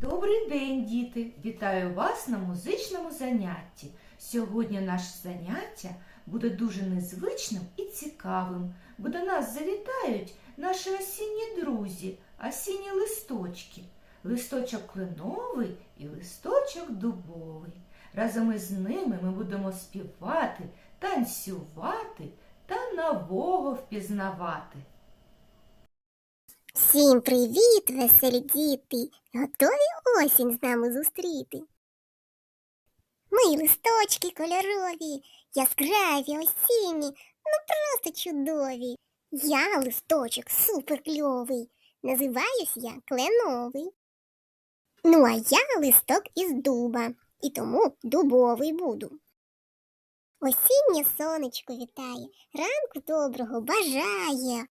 Добрий день, діти! Вітаю вас на музичному занятті. Сьогодні наше заняття буде дуже незвичним і цікавим, бо до нас завітають наші осінні друзі, осінні листочки. Листочок кленовий і листочок дубовий. Разом із ними ми будемо співати, танцювати та нового впізнавати. Всім привіт, веселі діти! Готові осінь з нами зустріти? Ми листочки кольорові, яскраві, осінні, ну просто чудові. Я листочок суперкльовий, називаюсь я кленовий. Ну, а я листок із дуба, і тому дубовий буду. Осіннє сонечко вітає, ранку доброго бажає.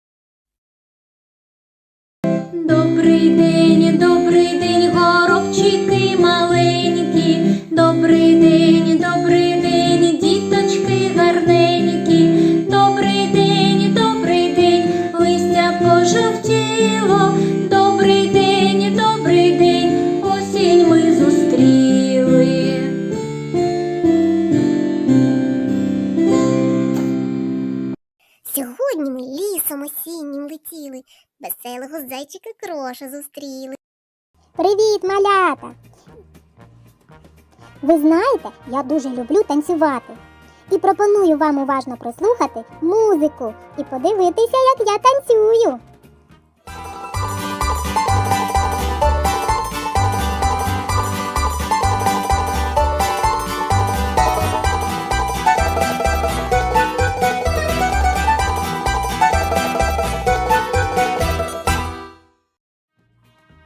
Добрий день, добрий день, горобчики маленькі. Добрий день, добрий зайчика кроша зустріли. Привіт, малята! Ви знаєте, я дуже люблю танцювати. І пропоную вам уважно прослухати музику і подивитися, як я танцюю.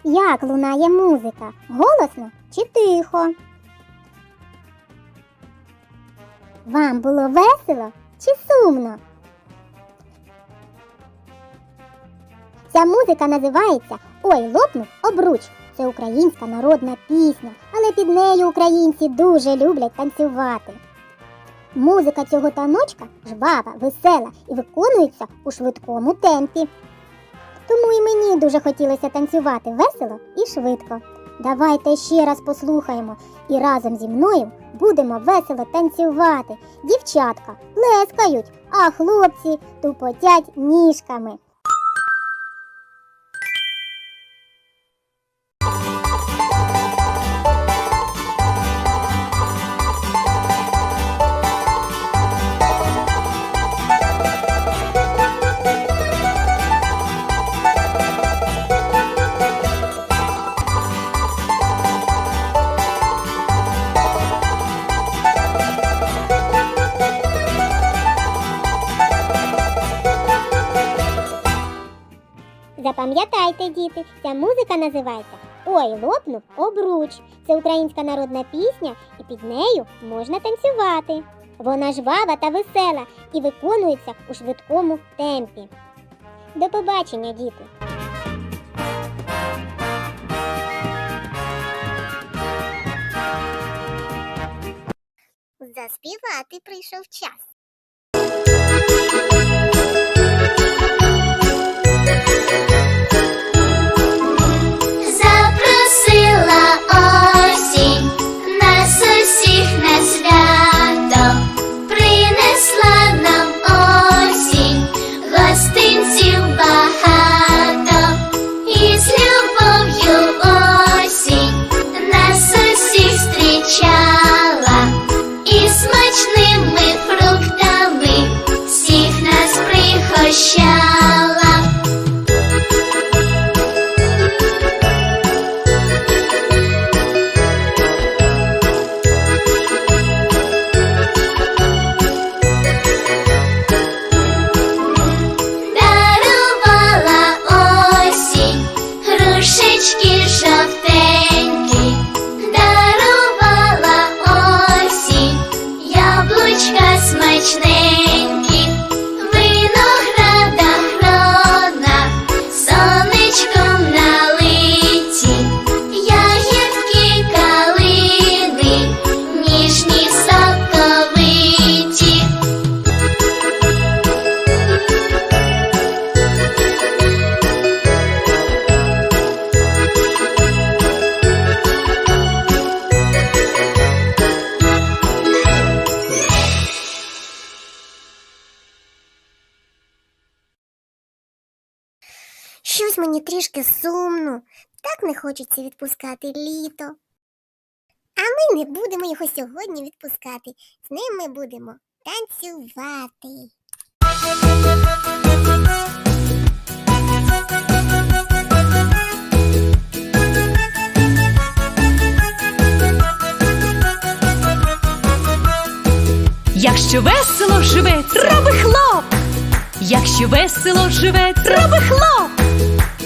Як лунає музика? Голосно чи тихо? Вам було весело чи сумно? Ця музика називається Ой, лопнув обруч. Це українська народна пісня, але під нею українці дуже люблять танцювати. Музика цього таночка жвава, весела і виконується у швидкому темпі. Тому і мені дуже хотілося танцювати весело і швидко. Давайте ще раз послухаємо і разом зі мною будемо весело танцювати. Дівчатка плескають, а хлопці тупотять ніжками. Запам'ятайте, діти, ця музика називається Ой, лопнув обруч. Це українська народна пісня, і під нею можна танцювати. Вона жвава та весела і виконується у швидкому темпі. До побачення, діти! Заспівати прийшов час. thing. Мені трішки сумно. Так не хочеться відпускати літо. А ми не будемо його сьогодні відпускати. З ним ми будемо танцювати. Якщо весело живеться, роби хлоп. Якщо весело живеться, роби хлоп.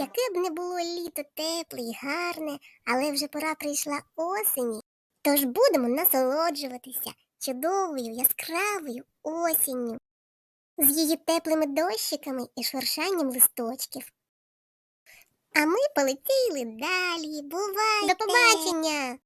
Яке б не було літо тепле і гарне, але вже пора прийшла осені. Тож будемо насолоджуватися чудовою яскравою осінню з її теплими дощиками і шуршанням листочків. А ми полетіли далі. Бувайте! До побачення!